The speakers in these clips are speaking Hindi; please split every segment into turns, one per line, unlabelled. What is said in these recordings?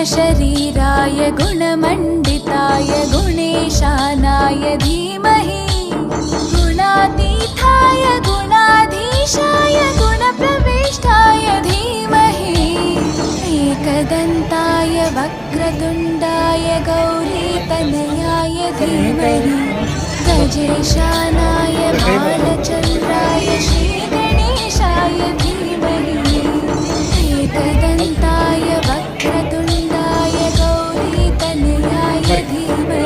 गुणशरीराय गुणमण्डिताय गुणेशानाय धीमहि गुणातीताय गुणाधीशाय गुणप्रविष्टाय धीमहि एकदन्ताय वक्रतुण्डाय गौरीतनयाय धीमहि गजेशानाय बालचन्द्राय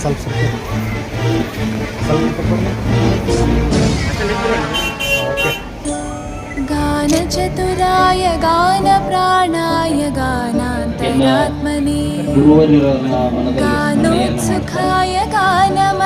ಸ್ವಲ್ಪ ಓಕೆ
गानचतुराय गानप्राणाय गानान्तरात्मने
ಗುರುವರಿರೋ ಮನದಲ್ಲಿ
गानोत्सुखाय गानम